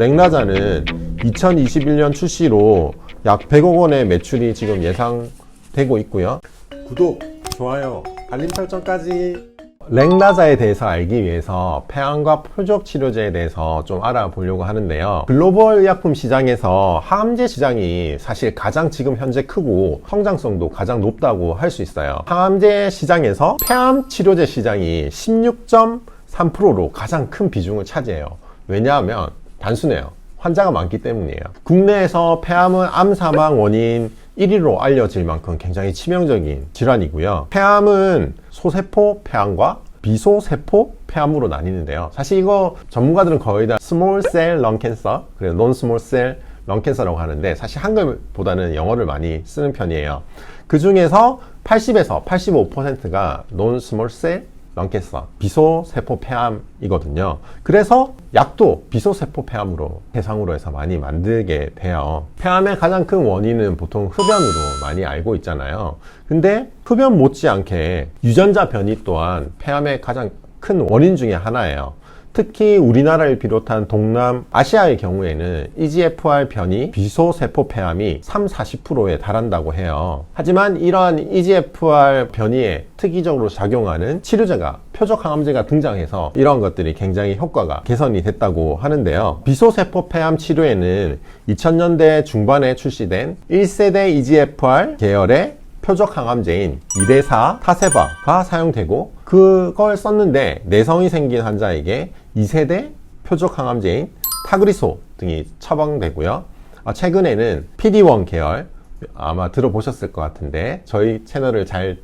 랭라자는 2021년 출시로 약 100억 원의 매출이 지금 예상되고 있고요. 구독, 좋아요, 알림 설정까지. 랭라자에 대해서 알기 위해서 폐암과 표적 치료제에 대해서 좀 알아보려고 하는데요. 글로벌 의약품 시장에서 항암제 시장이 사실 가장 지금 현재 크고 성장성도 가장 높다고 할 수 있어요. 항암제 시장에서 폐암 치료제 시장이 16.3%로 가장 큰 비중을 차지해요. 왜냐하면 단순해요. 환자가 많기 때문이에요. 국내에서 폐암은 암 사망 원인 1위로 알려질 만큼 굉장히 치명적인 질환이고요. 폐암은 소세포 폐암과 비소세포 폐암으로 나뉘는데요. 사실 이거 전문가들은 거의 다 스몰 셀 런캔서, 그리고 논 스몰 셀 런캔서라고 하는데 사실 한글보다는 영어를 많이 쓰는 편이에요. 그 중에서 80에서 85%가 논 스몰 셀 런캐서 비소세포 폐암이거든요. 그래서 약도 비소세포 폐암으로 대상으로 해서 많이 만들게 돼요. 폐암의 가장 큰 원인은 보통 흡연으로 많이 알고 있잖아요. 근데 흡연 못지않게 유전자 변이 또한 폐암의 가장 큰 원인 중에 하나예요. 특히 우리나라를 비롯한 동남 아시아의 경우에는 EGFR 변이 비소세포 폐암이 3, 40%에 달한다고 해요. 하지만 이러한 EGFR 변이에 특이적으로 작용하는 치료제가 표적 항암제가 등장해서 이러한 것들이 굉장히 효과가 개선이 됐다고 하는데요. 비소세포 폐암 치료에는 2000년대 중반에 출시된 1세대 EGFR 계열의 표적 항암제인 이레사 타세바가 사용되고 그걸 썼는데 내성이 생긴 환자에게 2세대 표적 항암제인 타그리소 등이 처방되고요. 아, 최근에는 PD1 계열 아마 들어보셨을 것 같은데 저희 채널을 잘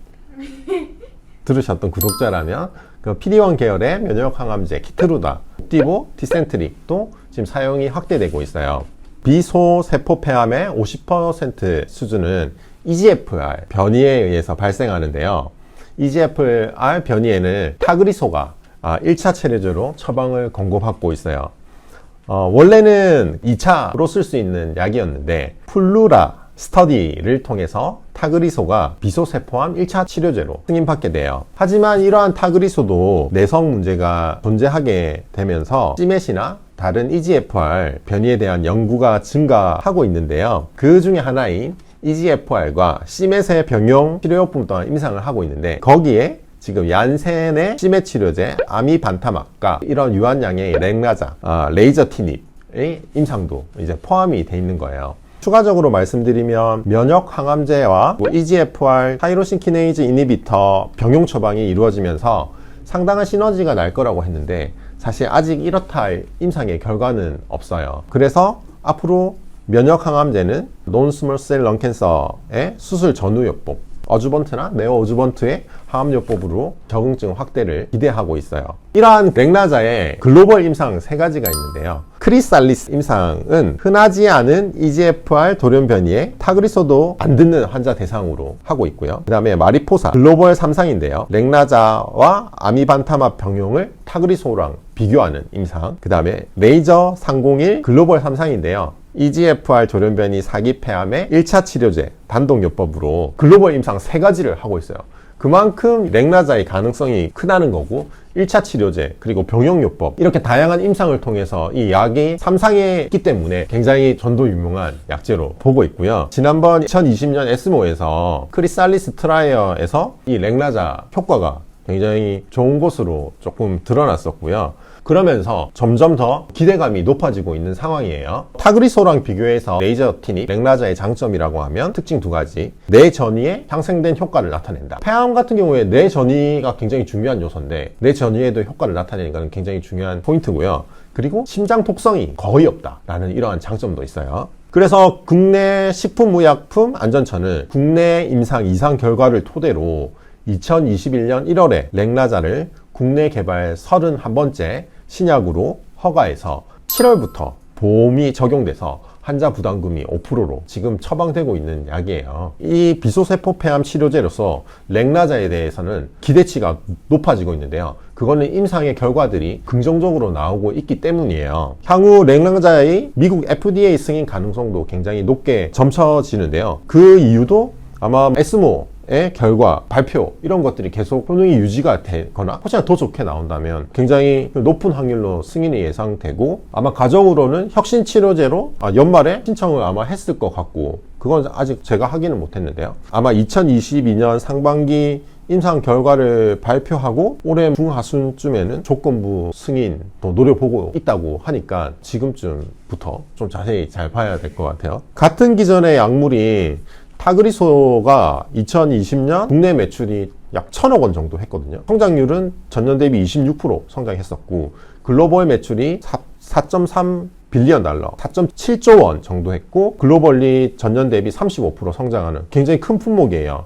들으셨던 구독자라면 그 PD1 계열의 면역 항암제 키트루다, 옵티보, 티센트릭도 지금 사용이 확대되고 있어요. 비소세포 폐암의 50% 수준은 EGFR 변이에 의해서 발생하는데요. EGFR 변이에는 타그리소가 1차 체례제로 처방을 권고받고 있어요. 어, 원래는 2차로 쓸 수 있는 약이었는데 플루라 스터디를 통해서 타그리소가 비소세포암 1차 치료제로 승인받게 돼요. 하지만 이러한 타그리소도 내성 문제가 존재하게 되면서 시메시나 다른 EGFR 변이에 대한 연구가 증가하고 있는데요. 그 중에 하나인 EGFR과 시메세 병용 치료용품 또한 임상을 하고 있는데 거기에 지금 얀센의 시메 치료제 아미반타막과 이런 유한량의 랭라자, 아, 레이저 티닙의 임상도 이제 포함이 돼 있는 거예요. 추가적으로 말씀드리면 면역 항암제와 뭐 EGFR 타이로신 키네이즈 이니비터 병용 처방이 이루어지면서 상당한 시너지가 날 거라고 했는데 사실 아직 이렇다 할 임상의 결과는 없어요. 그래서 앞으로 면역 항암제는 논스몰셀 런캔서의 수술 전후 요법 어주번트나 네오 어주번트의 항암요법으로 적응증 확대를 기대하고 있어요. 이러한 렉나자의 글로벌 임상 세 가지가 있는데요. 크리살리스 임상은 흔하지 않은 EGFR 돌연 변이에 타그리소도 안 듣는 환자 대상으로 하고 있고요. 그 다음에 마리포사 글로벌 3상인데요. 렉나자와 아미반타마 병용을 타그리소랑 비교하는 임상. 그 다음에 레이저 301 글로벌 3상인데요. EGFR 조련변이 사기 폐암의 1차 치료제 단독요법으로 글로벌 임상 세 가지를 하고 있어요. 그만큼 렉나자의 가능성이 크다는 거고 1차 치료제 그리고 병용요법 이렇게 다양한 임상을 통해서 이 약이 3상에 있기 때문에 굉장히 전도 유명한 약제로 보고 있고요. 지난번 2020년 에스모에서 크리살리스 트라이어에서 이 렉나자 효과가 굉장히 좋은 것으로 조금 드러났었고요. 그러면서 점점 더 기대감이 높아지고 있는 상황이에요. 타그리소랑 비교해서 레이저 티닉, 렉라자의 장점이라고 하면 특징 두 가지. 뇌 전이에 향생된 효과를 나타낸다. 폐암 같은 경우에 뇌 전이가 굉장히 중요한 요소인데 뇌 전이에도 효과를 나타내는 것은 굉장히 중요한 포인트고요. 그리고 심장 독성이 거의 없다라는 이러한 장점도 있어요. 그래서 국내 식품의약품 안전처는 국내 임상 이상 결과를 토대로 2021년 1월에 렉라자를 국내 개발 31번째 신약으로 허가해서 7월부터 보험이 적용돼서 환자 부담금이 5%로 지금 처방되고 있는 약이에요. 이 비소세포 폐암 치료제로서 렉라자에 대해서는 기대치가 높아지고 있는데요. 그거는 임상의 결과들이 긍정적으로 나오고 있기 때문이에요. 향후 렉라자의 미국 FDA 승인 가능성도 굉장히 높게 점쳐지는데요. 그 이유도 아마 에스모 의 결과, 발표 이런 것들이 계속 효능이 유지가 되거나 혹시나 더 좋게 나온다면 굉장히 높은 확률로 승인이 예상되고 아마 가정으로는 혁신 치료제로 아, 연말에 신청을 아마 했을 것 같고 그건 아직 제가 확인은 못했는데요. 아마 2022년 상반기 임상 결과를 발표하고 올해 중하순쯤에는 조건부 승인도 노려보고 있다고 하니까 지금쯤부터 좀 자세히 잘 봐야 될 것 같아요. 같은 기전의 약물이 타그리소가 2020년 국내 매출이 약 천억 원 정도 했거든요. 성장률은 전년 대비 26% 성장했었고 글로벌 매출이 4.3 빌리언 달러, 4.7조 원 정도 했고 글로벌리 전년 대비 35% 성장하는 굉장히 큰 품목이에요.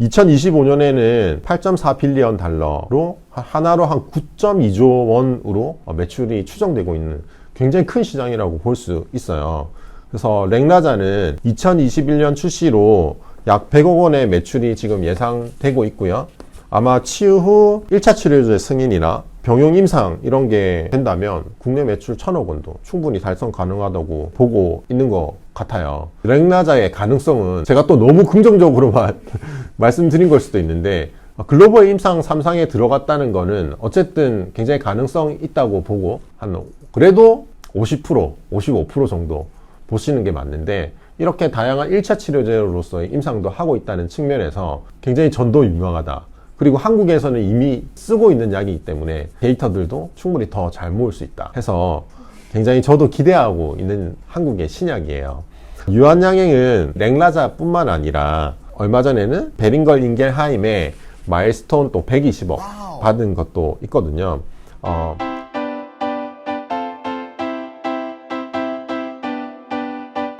2025년에는 8.4 빌리언 달러로 하나로 한 9.2조 원으로 매출이 추정되고 있는 굉장히 큰 시장이라고 볼 수 있어요. 그래서 렉라자는 2021년 출시로 약 100억 원의 매출이 지금 예상되고 있고요. 아마 치유 후 1차 치료제 승인이나 병용 임상 이런 게 된다면 국내 매출 천억 원도 충분히 달성 가능하다고 보고 있는 것 같아요. 렉나자의 가능성은 제가 또 너무 긍정적으로만 말씀드린 걸 수도 있는데 글로벌 임상 3상에 들어갔다는 거는 어쨌든 굉장히 가능성 있다고 보고 한 그래도 50% 55% 정도 보시는 게 맞는데 이렇게 다양한 1차 치료제로서의 임상도 하고 있다는 측면에서 굉장히 전도 유명하다. 그리고 한국에서는 이미 쓰고 있는 약이기 때문에 데이터들도 충분히 더 잘 모을 수 있다 해서 굉장히 저도 기대하고 있는 한국의 신약이에요. 유한양행은 랭라자뿐만 아니라 얼마 전에는 베링걸 인겔하임의 마일스톤 또 120억 받은 것도 있거든요. 어,